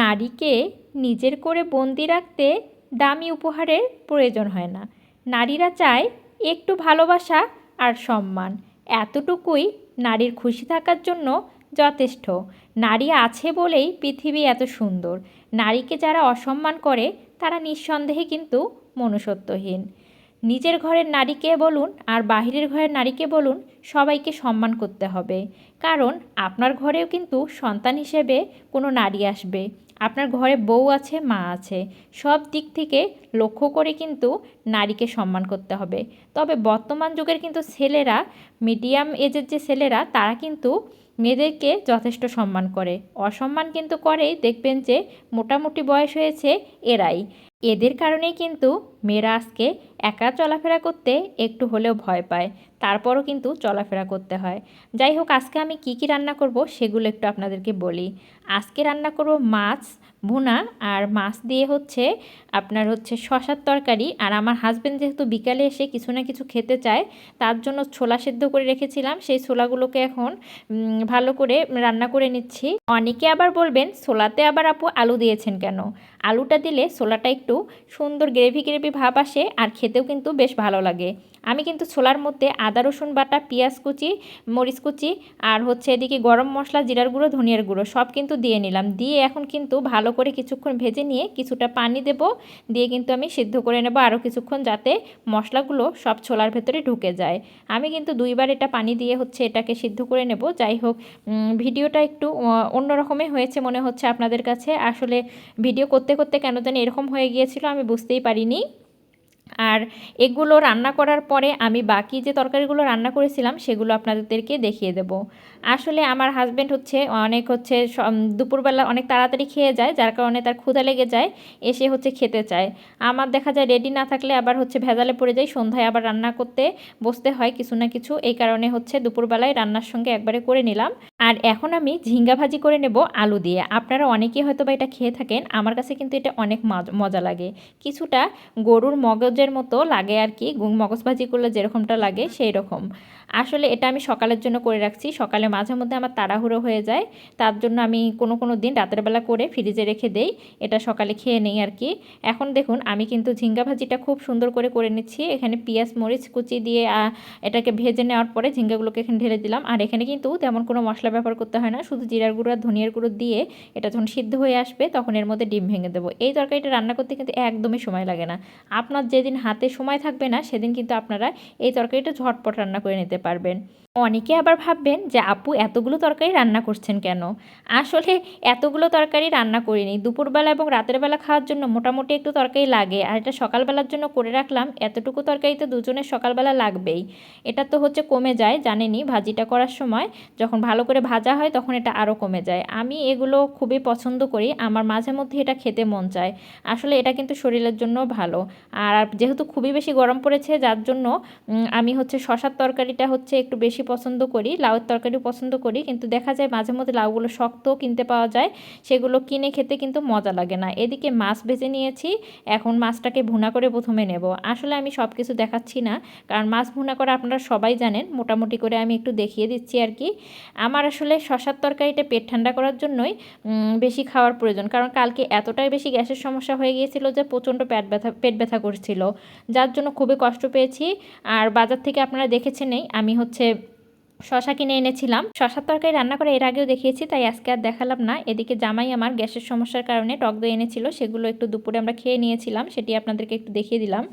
নারীকে নিজের করে বন্দি রাখতে দামি উপহারের প্রয়োজন হয় না। নারীরা চায় একটু ভালোবাসা আর সম্মান। এতটুকুই নারীর খুশি থাকার জন্য যথেষ্ট। নারী আছে বলেই পৃথিবী এত সুন্দর। নারীকে যারা অসম্মান করে, তারা নিঃসন্দেহে কিন্তু মনুষ্যত্বহীন। নিজের ঘরের নারীকে বলুন আর বাহিরের ঘরের নারীকে বলুন, সবাইকে সম্মান করতে হবে। কারণ আপনার ঘরেও কিন্তু সন্তান হিসেবে কোনো নারী আসবে। আপনার ঘরে বউ আছে, মা আছে, সব দিক থেকে লক্ষ্য করে কিন্তু নারীকে সম্মান করতে হবে। তবে বর্তমান যুগের কিন্তু ছেলেরা, মিডিয়াম এজের যে ছেলেরা, তারা কিন্তু মেয়েদেরকে যথেষ্ট সম্মান করে। অসম্মান কিন্তু করে দেখবেন যে মোটামুটি বয়স হয়েছে এরাই। এদের কারণেই কিন্তু মেয়েরা আজকে একা চলাফেরা করতে একটু হলেও ভয় পায়। তারপরও কিন্তু চলাফেরা করতে হয়। যাই হোক, আজকে আমি কি কি রান্না করব সেগুলো একটু আপনাদেরকে বলি। আজকে রান্না করব মাছ ভুনা আর মাছ দিয়ে হচ্ছে আপনার হচ্ছে শশার তরকারি। আর আমার হাজব্যান্ড যেহেতু বিকালে এসে কিছু না কিছু খেতে চায়, তার জন্য ছোলা সেদ্ধ করে রেখেছিলাম। সেই ছোলাগুলোকে এখন ভালো করে রান্না করে নিচ্ছি। অনেকে আবার বলবেন, ছোলাতে আবার আপু আলু দিয়েছেন কেন? আলুটা দিলে ছোলাটা একটু সুন্দর গ্রেভি গ্রেভি ভাব আসে আর খেতেও কিন্তু বেশ ভালো লাগে। আমি কিন্তু ছোলার মধ্যে আদা, রসুন বাটা, পেঁয়াজ কুচি, মরিচ কুচি আর হচ্ছে এদিকে গরম মশলা, জিরার গুঁড়ো, ধনিয়ার গুঁড়ো সব কিন্তু দিয়ে নিলাম। দিয়ে এখন কিন্তু ভালো করে কিছুক্ষণ ভেজে নিয়ে কিছুটা পানি দেব। দিয়ে কিন্তু আমি সিদ্ধ করে নেব আরও কিছুক্ষণ যাতে মশলাগুলো সব ছোলার ভেতরে ঢুকে যায়। আমি কিন্তু দুইবার এটা পানি দিয়ে হচ্ছে এটাকে সিদ্ধ করে নেব। যাই হোক ভিডিওটা একটু অন্যরকমই হয়েছে মনে হচ্ছে আপনাদের কাছে। আসলে ভিডিও করতে করতে কেন যেন এরকম হয়ে গিয়েছিল, আমি বুঝতেই পারিনি। আর এগুলো রান্না করার পরে আমি বাকি যে তরকারিগুলো রান্না করেছিলাম, সেগুলো আপনাদেরকে দেখিয়ে দেব। আসলে আমার হাজব্যান্ড হচ্ছে অনেক হচ্ছে দুপুরবেলা অনেক তাড়াতাড়ি খেয়ে যায়, যার কারণে তার ক্ষুধা লেগে যায়, এসে হচ্ছে খেতে চায়। আমার দেখা যায় রেডি না থাকলে আবার হচ্ছে ভেজালে পড়ে যায়, সন্ধ্যায় আবার রান্না করতে বসতে হয় কিছু না কিছু। এই কারণে হচ্ছে দুপুরবেলায় রান্নার সঙ্গে একবারে করে নিলাম। আর এখন আমি ঝিঙ্গা ভাজি করে নেব আলু দিয়ে। আপনারা অনেকেই হয়তো বা এটা খেয়ে থাকেন, আমার কাছে কিন্তু এটা অনেক মজা লাগে। কিছুটা গরুর মগজের মতো লাগে আর কি মগজ ভাজি করলে যেরকমটা লাগে সেই রকম আসলে এটা আমি সকালের জন্য করে রাখছি, সকালে মাঝে মধ্যে আমার তাড়াহুড়ো হয়ে যায়, তার জন্য আমি কোনো কোনো দিন রাতের বেলা করে ফ্রিজে রেখে দেই, এটা সকালে খেয়ে নেই আর কি। এখন দেখুন, আমি কিন্তু ঝিঙ্গা ভাজিটা খুব সুন্দর করে করে নিচ্ছি, এখানে পেঁয়াজ, মরিচ কুচি দিয়ে এটাকে ভেজে নেওয়ার পরে ঝিঙ্গাগুলোকে এখানে ঢেলে দিলাম। আর এখানে কিন্তু তেমন কোনো মশলা ব্যবহার করতে হয় না। শুধু জিরার গুঁড়ো আর ধনিয়ার গুঁড়ো দিয়ে এটা যখন সিদ্ধ হয়ে আসবে, তখন এর মধ্যে ডিম ভেঙে দেবো। এই তরকারিটা রান্না করতে কিন্তু একদমই সময় লাগে না। আপনার যেদিন হাতে সময় থাকবে না, সেদিন কিন্তু আপনারা এই তরকারিটা ঝটপট রান্না করে নিতে পারবেন। অনেকে আবার ভাববেন যে, আপু, এতগুলো তরকারি রান্না করছেন কেন? আসলে এতগুলো তরকারি রান্না করিনি। দুপুরবেলা এবং রাতের বেলা খাওয়ার জন্য মোটামুটি একটু তরকারি লাগে। আর এটা সকালবেলার জন্য করে রাখলাম। এতটুকু তরকারি তো দুজনের সকালবেলা লাগবেই। এটা তো হচ্ছে কমে যায় জানেনি ভাজিটা করার সময় যখন ভালো করে ভাজা হয় তখন এটা আরও কমে যায়। আমি এগুলো খুবই পছন্দ করি। আমার মাঝে মধ্যে এটা খেতে মন চায়। আসলে এটা কিন্তু শরীরের জন্য ভালো। আর যেহেতু খুবই বেশি গরম পড়েছে, যার জন্য আমি হচ্ছে শশার তরকারিটা হচ্ছে একটু বেশি পছন্দ করি, লাউয়ের তরকারিও পছন্দ করি, কিন্তু দেখা যায় মাঝে মধ্যে লাউগুলো শক্তও কিনতে পাওয়া যায়, সেগুলো কিনে খেতে কিন্তু মজা লাগে না। এদিকে মাছ ভেজে নিয়েছি, এখন মাছটাকে ভুনা করে প্রথমে নেব। আসলে আমি সব কিছু দেখাচ্ছি না, কারণ মাছ ভুনা করে আপনারা সবাই জানেন, মোটামুটি করে আমি একটু দেখিয়ে দিচ্ছি আর কি। আমার আসলে শশার তরকারিটা পেট ঠান্ডা করার জন্যই বেশি খাওয়ার প্রয়োজন, কারণ কালকে এতটাই বেশি গ্যাসের সমস্যা হয়ে গিয়েছিল যে প্রচণ্ড পেট ব্যথা পেট ব্যথা করছিল। যার জন্য খুবই কষ্ট পেয়েছি, আর বাজার থেকে আপনারা দেখেছেনই, আমি হচ্ছে শশা কিনে এনেছিলাম। শশার তরকারি রান্না করে এর আগেও দেখিয়েছি, তাই আজকে আর দেখালাম না। এদিকে জামাই আমার গ্যাসের সমস্যার কারণে টক দই এনেছিল, সেগুলো একটু দুপুরে আমরা খেয়ে নিয়েছিলাম, সেটি আপনাদেরকে একটু দেখিয়ে দিলাম।